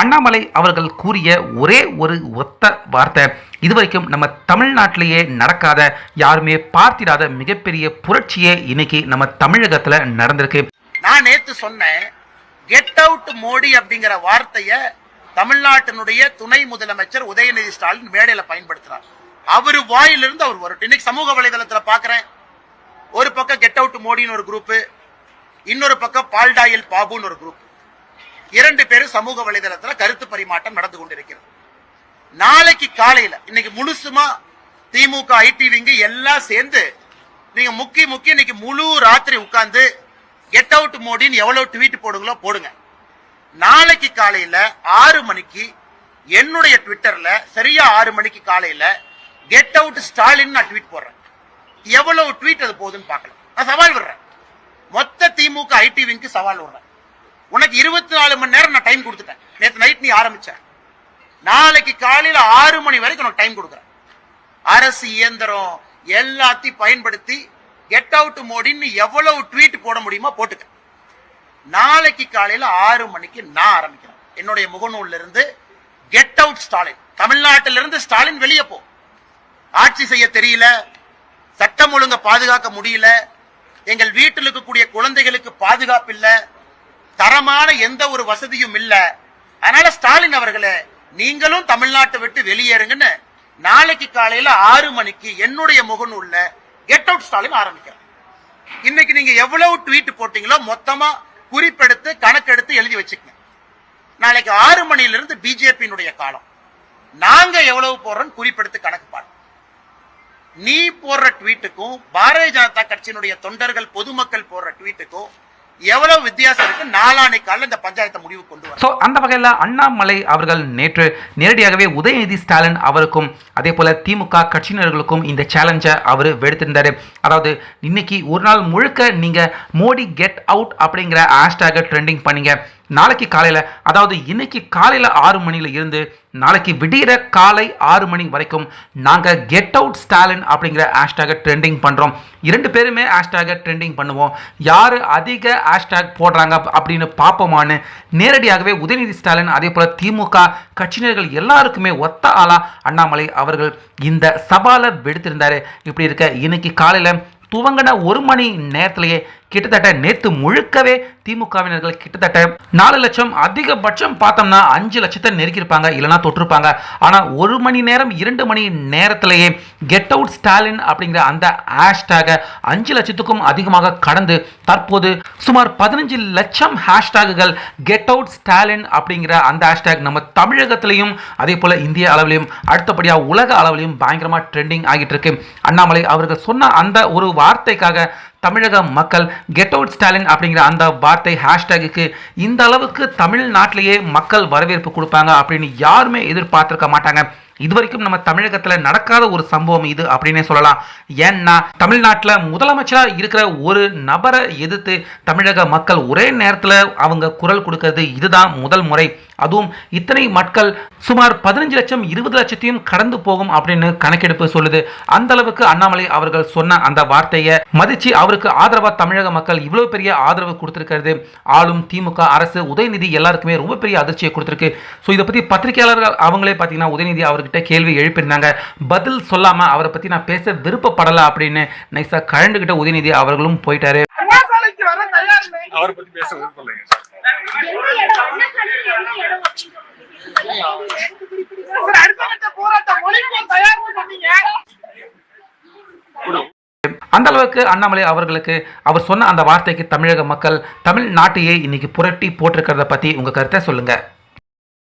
அண்ணாமலை அவர்கள் கூறிய ஒரே ஒரு ஒத்த வார்த்தை. இதுவரைக்கும் நம்ம தமிழ்நாட்டிலேயே நடக்காத யாருமே பார்த்திடாத மிகப்பெரிய புரட்சியே இன்னைக்கு நம்ம தமிழகத்துல நடந்திருக்கு. நான் நேத்து சொன்னேன் கெட் அவுட் மோடி அப்படிங்கிற வார்த்தைய தமிழ்நாட்டினுடைய துணை முதலமைச்சர் உதயநிதி ஸ்டாலின் மேடையில பயன்படுத்துறார். அவர் வாயிலிருந்து அவர் வரட்டும். இன்னைக்கு சமூக வலைதளத்துல பாக்குறேன். ஒரு பக்கம் கெட் அவுட் மோடின்னு ஒரு குரூப் இன்னொரு பக்கம் பால்டாயில் பாபுன்னு ஒரு குரூப் இரண்டு பேரும் சமூக வலைதளத்துல கருத்து பரிமாற்றம் நடந்து கொண்டிருக்கிறது. நாளைக்கு காலையில இன்னைக்கு முழுசுமா திமுக ஐடி விங்கு எல்லாம் சேர்ந்து நீங்க முக்கி முக்கி இன்னைக்கு முழு ராத்திரி உட்கார்ந்து கெட் அவுட் மோடின்னு எவ்வளவு ட்வீட் போடுங்களோ போடுங்க. நாளைக்கு காலையில ஆறு மணிக்கு என்னுடைய ட்விட்டர்ல சரியா ஆறு மணிக்கு காலையில கெட் அவுட் ஸ்டாலின் நான் ட்வீட் போடுறேன். எவ்வளவு ட்வீட் அது போகுதுன்னு பார்க்கலாம். நான் சவால் விடுறேன். மொத்த திமுக ஐடி விங்க்கு சவால் விடுறேன். உனக்கு இருபத்தி நாலு மணி நேரம் நான் டைம் கொடுத்துட்டேன். நேற்று நைட் நீ ஆரம்பிச்ச. நாளைக்கு காலையில ஆறு மணி வரைக்கும் உனக்கு டைம் கொடுக்குறேன். அரசு இயந்திரம் எல்லாத்தையும் பயன்படுத்தி கெட் அவுட் மோடின்னு எவ்வளவு ட்வீட் போட முடியுமோ போட்டுக்க. நாளைக்கு காலையில ஆறு மணிக்கு நான் ஆரம்பிக்கிறேன். என்னுடைய முகநூல்ல இருந்து கெட் அவுட் ஸ்டாலின் தமிழ்நாட்டில இருந்து ஸ்டாலின் வெளியே போ. ஆட்சி செய்ய தெரியல. சட்டம் ஒழுங்க பாதுகாக்க முடியல. எங்கள் வீட்டில் இருக்கக்கூடிய குழந்தைகளுக்கு பாதுகாப்பு இல்லை. தரமான எந்த ஒரு வசதியும் இல்ல. அதனால ஸ்டாலின் அவர்களே நீங்களும் தமிழ்நாட்டை விட்டு வெளியேறுங்கன்னு நாளைக்கு காலையில ஆறு மணிக்கு என்னுடைய முகநூல்ல கெட் அவுட் ஸ்டாலின் ஆரம்பிக்கிறேன் இன்னைக்கு நீங்க எவ்வளவு ட்வீட் போட்டீங்களோ மொத்தமா குறிப்பெடுத்து கணக்கெடுத்து எழுதி வச்சுக்கங்க. நாளைக்கு ஆறு மணியிலிருந்து பிஜேபியினுடைய காலம். நாங்க எவ்வளவு போடுறோம்? குறிப்பெடுத்து கணக்கு பாடு நீ போடுற ட்வீட்டுக்கும் பாரதிய ஜனதா கட்சியினுடைய தொண்டர்கள் பொதுமக்கள் போடுற ட்வீட்டுக்கும் எவ்வளவு வித்தியாசம் இருக்கு? நாளானைக்கு காலில் இந்த பஞ்சாயத்தை முடிவு கொண்டு வரும் ஸோ அந்த வகையில் அண்ணாமலை அவர்கள் நேற்று நேரடியாகவே உதயநிதி ஸ்டாலின் அவருக்கும் அதே போல திமுக கட்சியினர்களுக்கும் இந்த சேலஞ்சை அவர் வெடுத்திருந்தாரு. அதாவது இன்னைக்கு ஒரு நாள் முழுக்க நீங்கள் மோடி கெட் அவுட் அப்படிங்கிற ஹேஷ்டேகை ட்ரெண்டிங் பண்ணீங்க. நாளைக்கு காலையில் அதாவது இன்னைக்கு காலையில் ஆறு மணியில் இருந்து நாளைக்கு விடிகிற காலை ஆறு மணி வரைக்கும் நாங்கள் கெட் அவுட் ஸ்டாலின் அப்படிங்கிற ஹேஷ்டேகை ட்ரெண்டிங் பண்ணுறோம் இரண்டு பேருமே ஹேஷ்டேகை ட்ரெண்டிங் பண்ணுவோம். யார் அதிக ஹேஷ்டேக் போடுறாங்க அப்படின்னு பார்ப்போமான்னு நேரடியாகவே உதயநிதி ஸ்டாலின் அதே போல் திமுக கட்சியினர்கள் எல்லாருக்குமே ஒத்த ஆளா அண்ணாமலை அவர்கள் இந்த சவாலை வெடுத்திருந்தாரு. இப்படி இருக்க இன்னைக்கு காலையில் துவங்கின ஒரு மணி நேரத்திலேயே கிட்டத்தட்ட நேற்று முழுக்கவே திமுகவினர்கள் கிட்டத்தட்ட நாலு லட்சம் அதிகபட்சம் பார்த்தோம்னா அஞ்சு லட்சத்தை நெருக்கியிருப்பாங்க இல்லைனா தொட்டிருப்பாங்க. ஆனால் ஒரு மணி நேரம் இரண்டு மணி நேரத்திலேயே கெட் அவுட் ஸ்டாலின் அப்படிங்கிற அந்த ஹேஷ்டேகை அஞ்சு லட்சத்துக்கும் அதிகமாக கடந்து தற்போது சுமார் பதினஞ்சு லட்சம் ஹேஷ்டேகுகள் கெட் அவுட் ஸ்டாலின் அப்படிங்கிற அந்த ஹேஷ்டேக் நம்ம தமிழகத்திலையும் அதே போல இந்திய அளவிலையும் அடுத்தபடியாக உலக அளவிலையும் பயங்கரமாக ட்ரெண்டிங் ஆகிட்டு இருக்கு. அண்ணாமலை அவர்கள் சொன்ன அந்த ஒரு வார்த்தைக்காக தமிழக மக்கள் கெட் அவுட் ஸ்டாலின் அப்படிங்கிற அந்த வார்த்தை ஹேஷ்டேகுக்கு இந்த அளவுக்கு தமிழ்நாட்டிலேயே மக்கள் வரவேற்பு கொடுப்பாங்க அப்படின்னு யாருமே எதிர்பார்த்திருக்க மாட்டாங்க. இதுவரைக்கும் நம்ம தமிழகத்தில் நடக்காத ஒரு சம்பவம் இது அப்படின்னே சொல்லலாம். ஏன்னா தமிழ்நாட்டில் முதலமைச்சராக இருக்கிற ஒரு நபரை எதிர்த்து தமிழக மக்கள் ஒரே நேரத்தில் அவங்க குரல் கொடுக்கறது இதுதான் முதல் முறை. அதுவும் இத்தனை மக்கள் சுமார் பதினஞ்சு லட்சம் இருபது லட்சத்தையும் கடந்து போகும் அப்படின்னு கணக்கெடுப்பு சொல்லுது. அந்த அளவுக்கு அண்ணாமலை அவர்கள் சொன்ன அந்த வார்த்தையை மதிச்சு அவருக்கு ஆதரவா தமிழக மக்கள் இவ்வளவு பெரிய ஆதரவு கொடுத்திருக்கிறது. ஆளும் திமுக அரசு உதயநிதி எல்லாருக்குமே ரொம்ப பெரிய அதிர்ச்சியை கொடுத்திருக்கு. ஸோ இதை பத்தி பத்திரிகையாளர்கள் அவங்களே பார்த்தீங்கன்னா உதயநிதி அவர்கிட்ட கேள்வி எழுப்பியிருந்தாங்க. பதில் சொல்லாம அவரை பத்தி நான் பேச விருப்பப்படலை அப்படின்னு நைஸா கழண்டுகிட்ட உதயநிதி அவர்களும் போயிட்டாரு. அவரை பத்தி பேச விருப்பம் இல்லைங்க சார். அந்த அளவுக்கு அண்ணாமலை அவர்களுக்கு அவர் சொன்ன அந்த வார்த்தைக்கு தமிழக மக்கள் தமிழ்நாட்டையே இன்னைக்கு புரட்டி போட்டிருக்கிறத பத்தி உங்க கருத்தை சொல்லுங்க.